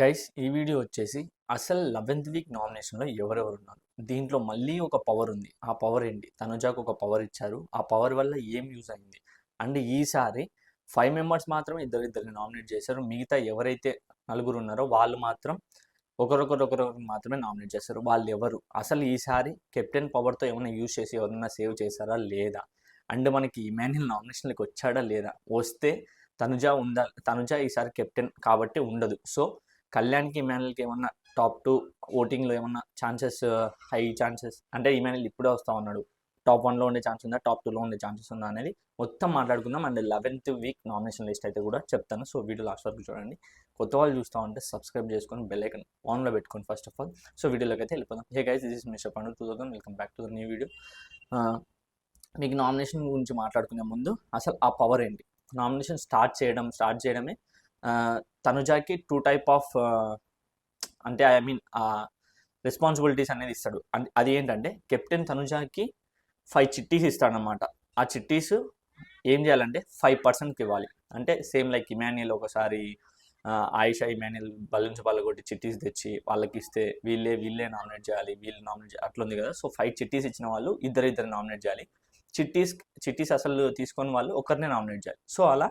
Guys ఈ video వచ్చేసి అసలు లెవెన్త్ వీక్ నామినేషన్లో ఎవరెవరు ఉన్నారు దీంట్లో మళ్ళీ ఒక పవర్ ఉంది. ఆ పవర్ ఏంటి? తనుజాకు ఒక పవర్ ఇచ్చారు. ఆ పవర్ వల్ల ఏం యూజ్ అయింది? అండ్ ఈసారి ఫైవ్ మెంబర్స్ మాత్రం ఇద్దరు ఇద్దరిని నామినేట్ చేశారు. మిగతా ఎవరైతే నలుగురు ఉన్నారో వాళ్ళు మాత్రం ఒకరొకరు మాత్రమే నామినేట్ చేస్తారు వాళ్ళు ఎవరు అసలు ఈసారి కెప్టెన్ పవర్తో ఏమైనా యూజ్ చేసి ఎవరైనా సేవ్ చేశారా లేదా? అండ్ మనకి ఇమాన్యుల్ నామినేషన్లకు వచ్చాడా లేదా? వస్తే తనుజా ఉందా? తనుజా ఈసారి కెప్టెన్ కాబట్టి ఉండదు. సో కళ్యాణ్కి ఇమానుయల్కి ఏమన్నా టాప్ టూ ఓటింగ్లో ఏమన్నా ఛాన్సెస్ హై ఛాన్సెస్? అంటే ఇమానుయల్ ఇప్పుడే వస్తూ ఉన్నాడు. టాప్ వన్లో ఉండే ఛాన్స్ ఉందా? టాప్ టూలో ఉండే ఛాన్సెస్ ఉందా? అనేది మొత్తం మాట్లాడుకుందాం. And eleventh week nomination list అయితే కూడా చెప్తాను. సో వీడియో లాస్ట్ వరకు చూడండి. కొత్త వాళ్ళు చూస్తూ ఉంటే సబ్స్క్రైబ్ చేసుకొని బెల్ ఐకన్ ఆన్లో పెట్టుకోండి ఫస్ట్ ఆఫ్ ఆల్. సో వీడియోలోకి అయితే వెళ్ళిపోదాం. Hey guys this is mister Pandu two thousand. Welcome back to the new video. మీకు నామినేషన్ గురించి మాట్లాడుకునే ముందు అసలు ఆ పవర్ ఏంటి? నామినేషన్ స్టార్ట్ చేయడం స్టార్ట్ చేయడమే తనుజాకి టూ టైప్ ఆఫ్ అంటే ఐ మీన్ రెస్పాన్సిబిలిటీస్ అనేది ఇస్తాడు. అది ఏంటంటే కెప్టెన్ తనుజాకి ఫైవ్ చిట్టీస్ ఇస్తాడనమాట ఆ చిట్టీస్ ఏం చేయాలంటే ఫైవ్ పర్సెంట్కి ఇవ్వాలి. అంటే సేమ్ లైక్ ఇమాన్యుల్ ఒకసారి ఆ, ఆయిషా ఇమాన్యుల్ బలూన్స్ కొట్టి చిట్టీస్ తెచ్చి వాళ్ళకి ఇస్తే వీళ్ళే వీళ్ళే నామినేట్ చేయాలి వీళ్ళు నామినేట్ చేయాలి అట్లా ఉంది కదా. సో ఫైవ్ చిట్టీస్ ఇచ్చిన వాళ్ళు ఇద్దరు ఇద్దరు నామినేట్ చేయాలి. చిట్టీస్ చిట్టీస్ అసలు తీసుకొని వాళ్ళు ఒకరినే నామినేట్ చేయాలి. సో అలా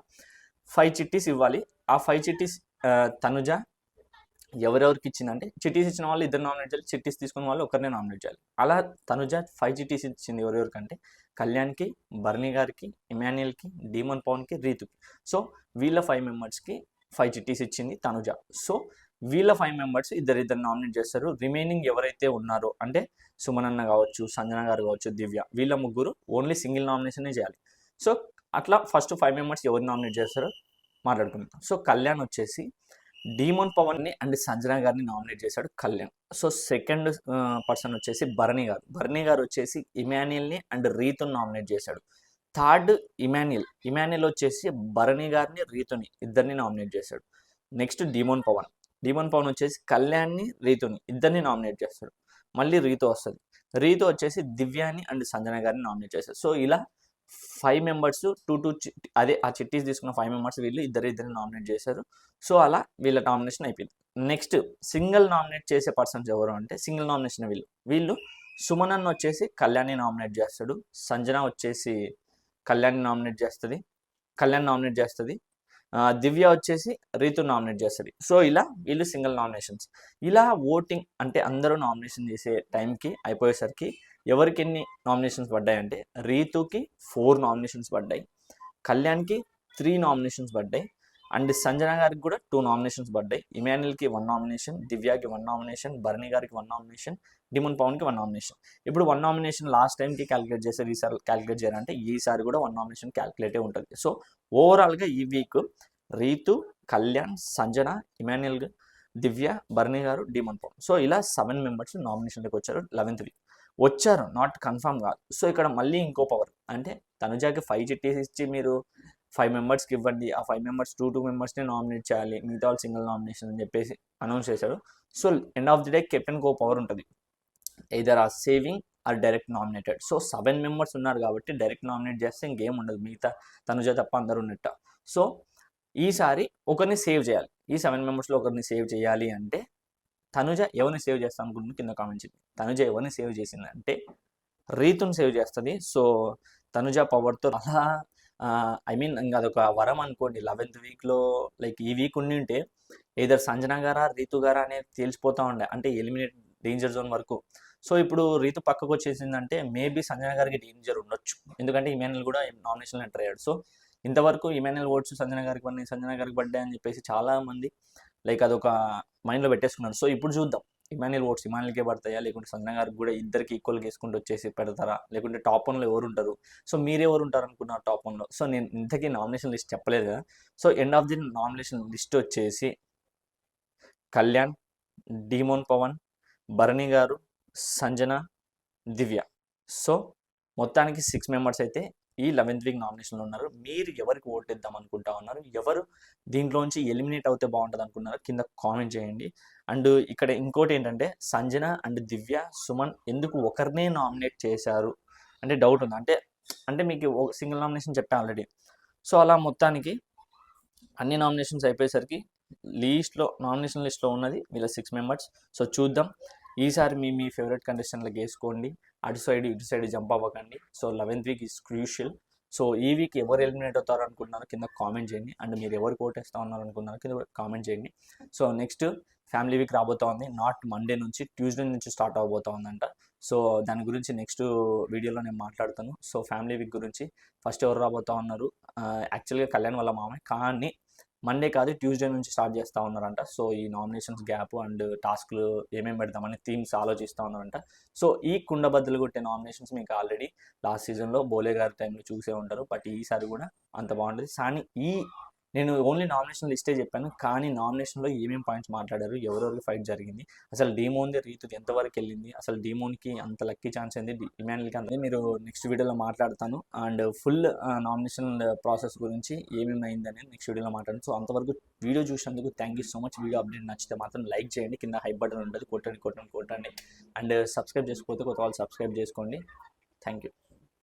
ఫైవ్ చిట్టీస్ ఇవ్వాలి. ఆ ఫైవ్ చిట్టీస్ తనుజ ఎవరెవరికి ఇచ్చిందంటే చిట్టీస్ ఇచ్చిన వాళ్ళు ఇద్దరు నామినేట్ చేయాలి చిట్టీస్ తీసుకున్న వాళ్ళు ఒకరినే నామినేట్ చేయాలి. అలా తనుజ ఫైవ్ చిట్టీస్ ఇచ్చింది ఎవరెవరికంటే కళ్యాణ్కి బర్నీ గారికి ఇమాన్యుయల్కి డీమన్ పవన్కి రీతుకి. సో వీళ్ళ ఫైవ్ మెంబర్స్కి ఫైవ్ చిట్టీస్ ఇచ్చింది తనుజ. సో వీళ్ళ ఫైవ్ మెంబర్స్ ఇద్దరిద్దరు నామినేట్ చేస్తారు. రిమైనింగ్ ఎవరైతే ఉన్నారో అంటే సుమనన్న కావచ్చు సంజన గారు కావచ్చు దివ్య వీళ్ళ ముగ్గురు ఓన్లీ సింగిల్ నామినేషనే చేయాలి. సో అట్లా ఫస్ట్ ఫైవ్ మెంబర్స్ ఎవరు నామినేట్ చేస్తారో మాట్లాడుకుందాం. సో కళ్యాణ్ వచ్చేసి డీమోన్ పవన్ని అండ్ సంజన గారిని నామినేట్ చేశాడు కళ్యాణ్. సో సెకండ్ పర్సన్ వచ్చేసి భరణి గారు. భరణి గారు వచ్చేసి ఇమాన్యుయల్ని అండ్ రీతుని నామినేట్ చేశాడు. థర్డ్ ఇమాన్యుయల్ ఇమాన్యుయల్ వచ్చేసి భరణి గారిని రీతుని ఇద్దరిని నామినేట్ చేశాడు. Next Demon Pavan Demon Pavan వచ్చేసి కళ్యాణ్ని రీతుని ఇద్దరిని నామినేట్ చేస్తాడు. మళ్ళీ రీతు వస్తుంది. రీతు వచ్చేసి దివ్యాని అండ్ సంజన గారిని నామినేట్ చేశారు సో ఇలా ఫైవ్ మెంబర్స్ టూ టూ అదే ఆ చిట్టీస్ తీసుకున్న ఫైవ్ మెంబర్స్ వీళ్ళు ఇద్దరు ఇద్దరిని నామినేట్ చేశారు. సో అలా వీళ్ళ నామినేషన్ అయిపోయింది. నెక్స్ట్ సింగిల్ నామినేట్ చేసే పర్సన్స్ ఎవరు అంటే సింగిల్ నామినేషన్ వీళ్ళు. వీళ్ళు సుమనన్ వచ్చేసి కళ్యాణి నామినేట్ చేస్తాడు. సంజన వచ్చేసి కళ్యాణ్ని నామినేట్ చేస్తుంది. కళ్యాణ్ నామినేట్ చేస్తుంది. దివ్య వచ్చేసి రీతు నామినేట్ చేస్తుంది. సో ఇలా వీళ్ళు సింగిల్ నామినేషన్స్ ఇలా ఓటింగ్ అంటే అందరూ నామినేషన్ చేసే టైంకి అయిపోయేసరికి ఎవరికి ఎన్ని నామినేషన్స్ పడ్డాయి అంటే రీతుకి ఫోర్ నామినేషన్స్ పడ్డాయి కళ్యాణ్కి త్రీ నామినేషన్స్ పడ్డాయి అండ్ సంజన గారికి కూడా టూ నామినేషన్స్ పడ్డాయి. ఇమాన్యుల్కి వన్ నామినేషన్ దివ్యాకి వన్ నామినేషన్ భరణి గారికి వన్ నామినేషన్ డిమన్ పవన్కి వన్ నామినేషన్. ఇప్పుడు వన్ నామినేషన్ లాస్ట్ టైంకి క్యాలిక్యులేట్ చేశారు ఈసారి క్యాలిక్యులేట్ చేయాలంటే ఈసారి కూడా వన్ నామినేషన్ క్యాలిక్యులేటే ఉంటుంది. సో ఓవరాల్గా ఈ week Ritu Kalyan Sanjana Emmanuel Divya Bharani garu Demon Pavan. So ఇలా సెవెన్ మెంబర్స్ నామినేషన్లోకి వచ్చారు లెవెన్త్ వీక్. వచ్చారు నాట్ కన్ఫర్మ్ కాదు. సో ఇక్కడ మళ్ళీ ఇంకో పవర్ అంటే తనుజాకి ఫైవ్ చిట్టీస్ ఇచ్చి మీరు ఫైవ్ మెంబర్స్కి ఇవ్వండి ఆ ఫైవ్ మెంబర్స్ టూ టూ మెంబర్స్ని నామినేట్ చేయాలి మిగతా వాళ్ళు సింగిల్ నామినేషన్ అని చెప్పేసి అనౌన్స్ చేశాడు so end of the day కెప్టెన్కి ఒక పవర్ ఉంటుంది. Either or saving or direct nominated so seven members ఉన్నారు కాబట్టి డైరెక్ట్ నామినేట్ చేస్తే ఇంకేం ఉండదు మిగతా తనుజ తప్ప అందరూ ఉన్నట్ట. సో ఈసారి ఒకరిని సేవ్ చేయాలి. ఈ సెవెన్ మెంబర్స్లో ఒకరిని సేవ్ చేయాలి అంటే తనుజ ఎవరిని సేవ్ చేస్తాను అనుకుంటుంది కింద కామెంట్ చేయండి తనుజ ఎవరిని సేవ్ చేసిందంటే రీతుని సేవ్ చేస్తుంది. సో తనుజ పవర్తో అలా ఐ మీన్ ఇంకా అదొక వరం అనుకోండి. లెవెన్త్ వీక్లో లైక్ ఈ వీక్ ఉండి ఉంటే ఏదర్ సంజన గారా రీతు గారా అనేది తెలిసిపోతా ఉండే. అంటే ఎలిమినేట్ డేంజర్ జోన్ వరకు. సో ఇప్పుడు రీతు పక్కకు వచ్చేసిందంటే మేబీ సంజన గారికి డేంజర్ ఉండొచ్చు. ఎందుకంటే ఈమెనల్ కూడా నామినేషన్ ఎంటర్ అయ్యాడు. సో ఇంతవరకు ఈమెనల్ ఓట్స్ సంజన గారికి పడినాయి సంజన గారికి పడ్డాయి అని చెప్పేసి చాలా మంది లైక్ అదొక మైండ్లో పెట్టేసుకున్నాడు. సో ఇప్పుడు చూద్దాం. ఇమాన్యుల్ ఓట్స్ ఇమాన్యుల్కే పడతాయా? లేకుంటే సంజన గారికి కూడా ఇద్దరికి ఈక్వల్గా వేసుకుంటూ వచ్చేసి పెడతారా? లేకుంటే టాప్ వన్లో ఎవరు ఉంటారు? సో మీరు ఎవరు ఉంటారు అనుకున్నారు టాప్ వన్లో? సో నేను ఇంతకీ నామినేషన్ లిస్ట్ చెప్పలేదు కదా. So end of the nomination list వచ్చేసి కళ్యాణ్ డీమోన్ పవన్ భరణి గారు సంజన దివ్య. సో మొత్తానికి సిక్స్ మెంబర్స్ అయితే ఈ లెవెన్త్ వీక్ నామినేషన్లో ఉన్నారు. మీరు ఎవరికి ఓటేద్దాం అనుకుంటా ఉన్నారు? ఎవరు దీంట్లోంచి ఎలిమినేట్ అవుతే బాగుంటుంది అనుకున్నారో కింద కామెంట్ చేయండి. అండ్ ఇక్కడ ఇంకోటి ఏంటంటే సంజన అండ్ దివ్య సుమన్ ఎందుకు ఒకరినే నామినేట్ చేశారు అంటే డౌట్ ఉంది? అంటే అంటే మీకు సింగిల్ నామినేషన్ చెప్పాను ఆల్రెడీ సో అలా మొత్తానికి అన్ని నామినేషన్స్ అయిపోయేసరికి లీస్ట్లో నామినేషన్ లిస్ట్లో ఉన్నది వీళ్ళ సిక్స్ మెంబర్స్ సో చూద్దాం. ఈసారి మీ మీ ఫేవరెట్ కండిషన్లకు వేసుకోండి అటు సైడ్ ఇటు సైడ్ జంప్ అవ్వకండి. So eleventh week is crucial. So ఈ వీక్ ఎవరు ఎలిమినేట్ అవుతారు అనుకుంటున్నారు కింద కామెంట్ చేయండి. అండ్ మీరు ఎవరు కోటేస్తా ఉన్నారు అనుకున్నారో కింద కామెంట్ చేయండి. సో నెక్స్ట్ ఫ్యామిలీ వీక్ రాబోతా ఉంది. నాట్ మండే నుంచి ట్యూస్డే నుంచి స్టార్ట్ అవబోతా ఉందంట. సో దాని గురించి నెక్స్ట్ వీడియోలో నేను మాట్లాడతాను. సో ఫ్యామిలీ వీక్ గురించి ఫస్ట్ ఎవరు రాబోతా ఉన్నారు? యాక్చువల్గా కళ్యాణ్ వాళ్ళ మామే. కానీ మండే కాదు ట్యూస్డే నుంచి స్టార్ట్ చేస్తూ ఉన్నారంట. సో ఈ నామినేషన్స్ గ్యాప్ అండ్ టాస్క్లు ఏమేమి పెడతామని థీమ్స్ ఆలోచిస్తూ ఉన్నారంట. సో ఈ కుండబద్దలు కొట్టే నామినేషన్స్ మీకు ఆల్రెడీ లాస్ట్ సీజన్లో బోలే గారి టైంలో చూసే ఉంటారు. బట్ ఈసారి కూడా అంత బాగుంటుంది కానీ ఈ నేను ఓన్లీ నామినేషన్ లిస్టే చెప్పాను కానీ నామినేషన్లో ఏమేమి పాయింట్స్ మాట్లాడారు ఎవరెవరికి ఫైట్ జరిగింది అసలు డీమోన్ది రీతు ఎంతవరకు వెళ్ళింది అసలు డీమోన్కి అంత లక్కీ ఛాన్స్ ఏంది ఇమాన్యుల్కి అంత మీరు నెక్స్ట్ వీడియోలో మాట్లాడతాను. అండ్ ఫుల్ నామినేషన్ ప్రాసెస్ గురించి ఏమేమి అయింది అనేది నెక్స్ట్ వీడియోలో మాట్లాడను సో అంతవరకు వీడియో చూసినందుకు thank you so much video update నచ్చితే మాత్రం లైక్ చేయండి. కింద హై బటన్ ఉంటుంది. కొట్టండి కొట్టండి కొట్టండి. అండ్ సబ్స్క్రైబ్ చేసుకోకపోతే కొత్త వాళ్ళు సబ్స్క్రైబ్ చేసుకోండి. Thank you